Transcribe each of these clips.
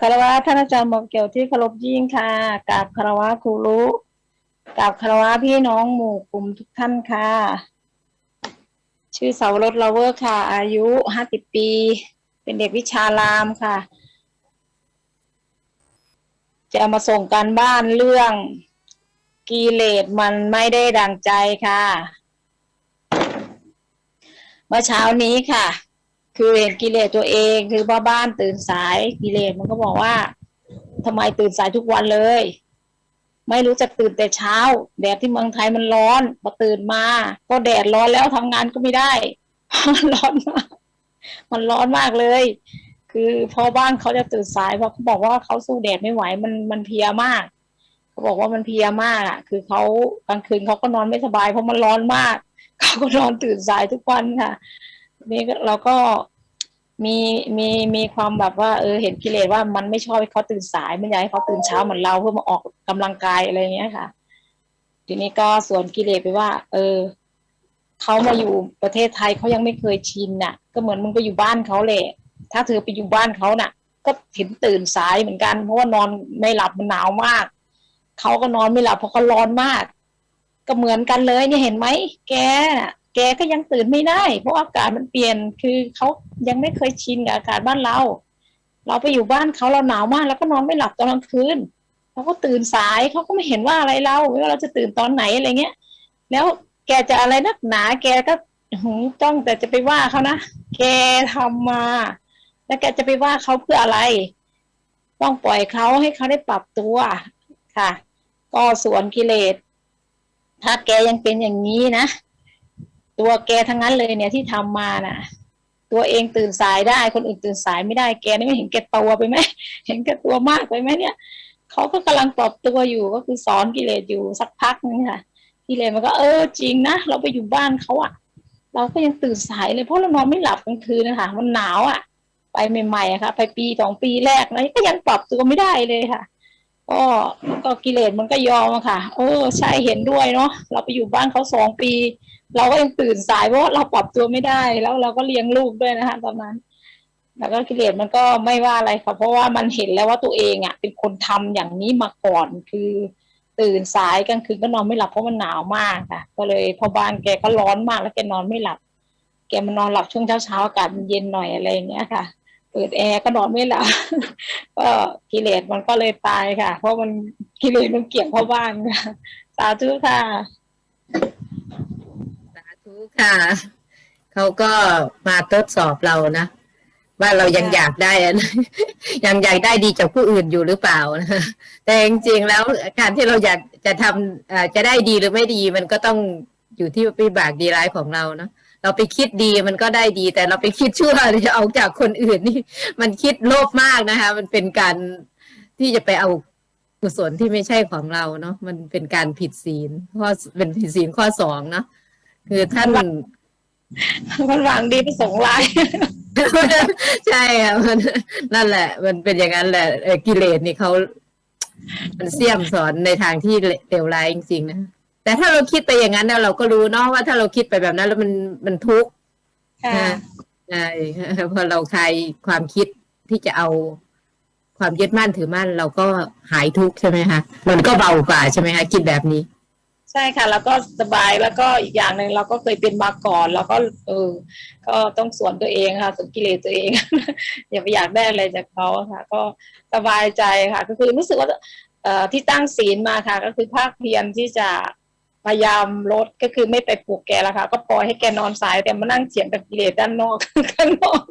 คารวะท่านอาจารย์หมอเกี่ยวที่เคารพยิ่งค่ะกราบคารวะครูรู้กราบคารวะพี่น้องหมู่กลุ่มทุกท่านค่ะ ชื่อเสารสลาเวอร์ค่ะ อายุห้าสิบปี เป็นเด็กวิชารามค่ะ จะมาส่งการบ้านเรื่องกิเลสมันไม่ได้ดังใจค่ะ เมื่อเช้านี้ค่ะ คือเห็นกิเลสตัวเองคือพ่อบ้านตื่นสายกิเลสมันก็บอกว่าทำไมตื่นสายทุกวันเลย ไม่รู้จักตื่นแต่เช้า แดดที่เมืองไทยมันร้อนพอตื่นมา ก็แดดร้อนแล้วทำงานก็ไม่ได้ร้อนมากมันร้อนมากเลย คือพ่อบ้านเขาจะตื่นสายเพราะเขาบอกว่าเขาสู้แดดไม่ไหวมันมันเพียมากเขาบอกว่ามันเพียมากอะ คือเขากลางคืนเขาก็นอนไม่สบายเพราะมันร้อนมากเขาก็นอนตื่นสายทุกวันค่ะ นี่เราก็มีมีมีความแบบว่าเออเห็นกิเลสว่ามันไม่ชอบให้เขาตื่นสายไม่อยากให้เขาตื่นเช้าเหมือนเราเพื่อมาออกกำลังกายอะไรเงี้ยค่ะ ทีนี้ก็สวนกิเลสไปว่า เออเขามาอยู่ประเทศไทยเขายังไม่เคยชินน่ะ ก็เหมือนมึงไปอยู่บ้านเขาแหละถ้าเธอไปอยู่บ้านเขาน่ะ ก็เห็นตื่นสายเหมือนกัน เพราะว่านอนไม่หลับมันหนาวมากเขาก็นอนไม่หลับเพราะเขาร้อนมาก ก็เหมือนกันเลยเนี่ยเห็นไหมแกน่ะ แกก็ยังตื่นไม่ได้ เพราะอากาศมันเปลี่ยนคือเขายังไม่เคยชินกับอากาศบ้านเรา เราไปอยู่บ้านเขาเราหนาวมาก แล้วก็นอนไม่หลับตอนกลางคืนเราก็ตื่นสายเขาก็ไม่เห็นว่าอะไรเราว่าเราจะตื่นตอนไหนอะไรเงี้ย แล้วแกจะอะไรนักหนา แกก็หืมจ้องแต่จะไปว่าเขานะแกทำมา แล้วแกจะไปว่าเขาเพื่ออะไร ต้องปล่อยเขาให้เขาได้ปรับตัวค่ะ ก็สวนกิเลสถ้าแกยังเป็นอย่างนี้นะ ตัวแกทั้งนั้นเลยเนี่ยที่ทำมาน่ะ ตัวเองตื่นสายได้ คนอื่นตื่นสายไม่ได้แกนี่ไม่เห็นแกตัวไปไหมเห็นแกตัวมากไปไหมเนี่ยเขาก็กำลังปรับตัวอยู่ก็คือสอนกิเลสอยู่สักพักนึงค่ะกิเลสมันก็เออจริงนะเราไปอยู่บ้านเขาอะเราก็ยังตื่นสายเลยเพราะเรานอนไม่หลับกลางคืนนะคะมันหนาวอะไปใหม่ๆอะค่ะ ไปปีสองปีแรกนะก็ยังปรับตัวไม่ได้เลยค่ะ ก็ก็กิเลสมันก็ยอมอะค่ะ เออ ใช่เห็นด้วยเนาะเราไปอยู่บ้านเขาสองปี เราก็ยังตื่นสายเพราะเราปรับตัวไม่ได้ แล้วเราก็เลี้ยงลูกด้วยนะคะตอนนั้น แล้วก็กิเลสมันก็ไม่ว่าอะไรค่ะ เพราะว่ามันเห็นแล้วว่าตัวเองอะเป็นคนทำอย่างนี้มาก่อนคือตื่นสายกลางคืนก็นอนไม่หลับเพราะมันหนาวมากค่ะ ก็เลยพอบ้านแกก็ร้อนมากแล้วแกนอนไม่หลับ แกมันนอนหลับช่วงเช้าเช้าๆอากาศมันเย็นหน่อยอะไรอย่างเงี้ยค่ะ เปิดแอร์ก็นอนไม่หลับก็กิเลสมันก็เลยตายค่ะ เพราะมันกิเลสมันเกี่ยงพ่อบ้านค่ะสาธุค่ะ สาธุค่ะเขาก็มาทดสอบเรานะว่าเรายังค่ะอยากได้อะไรยังอยากได้ดีจากผู้อื่นอยู่หรือเปล่านะแต่จริงๆแล้วการที่เราอยากจะทำเอ่อจะได้ดีหรือไม่ดี มันก็ต้องอยู่ที่วิบากดีร้ายของเราเนาะ เราไปคิดดีมันก็ได้ดี แต่เราไปคิดชั่วจะเอาจากคนอื่นนี่ มันคิดโลภมากนะคะ มันเป็นการที่จะไปเอากุศลที่ไม่ใช่ของเราเนาะมันเป็นการผิดศีลข้อเป็นผิดศีลข้อสองเนาะคือท่านมันหวังดีไปส่งไลน์ใช่ค่ะมันนั่นแหละ มันเป็นอย่างนั้นแหละเอ่อกิเลสนี่เขามันเสี่ยมสอนในทางที่เลวร้ายจริงๆนะ แต่ถ้าเราคิดไปอย่างนั้นแล้วเราก็รู้เนาะว่าถ้าเราคิดไปแบบนั้น แล้วมันมันทุกข์ค่ะใช่พอเราคลายความคิดที่จะเอาความยึดมั่นถือมั่น เราก็หายทุกข์ใช่ไหมคะมันก็เบากว่าใช่ไหมคะคิดแบบนี้ ใช่ค่ะ แล้วก็สบายแล้วก็อีกอย่างหนึ่งเราก็เคยเป็นมาก่อนแล้วก็เออ ก็ต้องสวนตัวเองค่ะสวนกิเลสตัวเอง อย่าไปอยากได้อะไรจากเขาค่ะ ก็สบายใจค่ะ ก็คือรู้สึกว่าเอ่อที่ตั้งศีลมาค่ะ ก็คือภาคเพียรที่จะ พยายามลดก็คือไม่ไปปลุกแกแล้วค่ะ ก็ปล่อยให้แกนอนสายแต่มานั่งเถียงกับกิเลสด้านนอกข้างนอก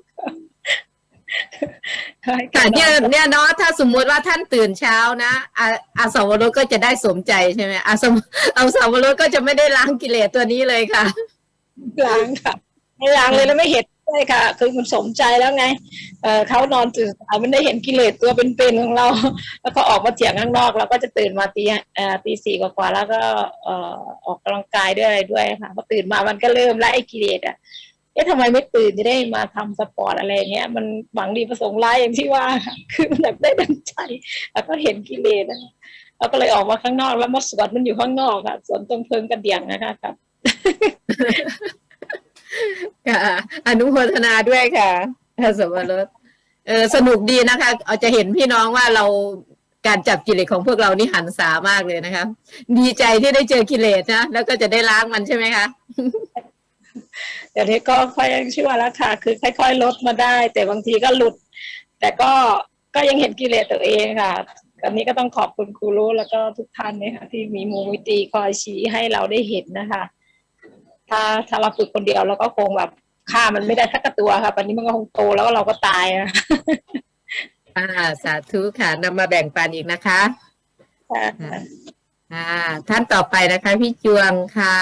ให้แกค่ะนเนี่ยอนเนี่ยเนาะถ้าสมมุติว่าท่านตื่นเช้านะอาอาสาวรสก็จะได้สมใจใช่ไหมอาสมเอาสาวรสก็จะไม่ได้ล้างกิเลสตัวนี้เลยค่ะล้างค่ะไม่ล้างเลยแล้วไม่เห็น ด้วยค่ะ คือมันสมใจแล้วไงเออเขานอนตื่นสายมันได้เห็นกิเลสตัวเป็นๆของเรา แล้วก็ออกมาเถียงข้างนอก เราก็จะตื่นมาตีเอ่อตีสี่กว่าๆแล้วก็เอ่อออกกำลังกายด้วยอะไรด้วยค่ะพอตื่นมามันก็เริ่มไล่ไอ้กิเลสอะเอ๊ะทำไมไม่ตื่นจะได้มาทำสปอร์ตอะไรเงี้ย มันหวังดีประสงค์ร้ายอย่างที่ว่า คือมันแบบได้ดังใจ แล้วก็เห็นกิเลสนะเราก็เลยออกมาข้างนอกแล้วมาสวดมันอยู่ข้างนอกค่ะสวนตรงเพิงกระเดียงนะคะครับ ค่ะ อนุโมทนาด้วยค่ะอาสาวรสเออสนุกดีนะคะ เอาจะเห็นพี่น้องว่าเราการจับกิเลสของพวกเรานี่หันษามากเลยนะคะ ดีใจที่ได้เจอกิเลสนะ แล้วก็จะได้ล้างมันใช่ไหมคะเดี๋ยวนี้ก็ค่อยเชื่อแล้วค่ะ คือค่อยๆลดมาได้ แต่บางทีก็หลุด แต่ก็ก็ยังเห็นกิเลสตัวเองค่ะอันนี้ก็ต้องขอบคุณครูรู้แล้วก็ทุกท่านเนี่ยค่ะที่มีมูลวิธีคอยชี้ให้เราได้เห็นนะคะ ถ้าถ้าเราฝึกคนเดียวเราก็คงแบบฆ่ามันไม่ได้สักตัวค่ะปันนี้มันก็คงโตแล้วก็เราก็ตายอะอ่าสาธุค่ะนำมาแบ่งปันอีกนะคะค่ะอ่าท่านต่อไปนะคะ พี่จวงค่ะ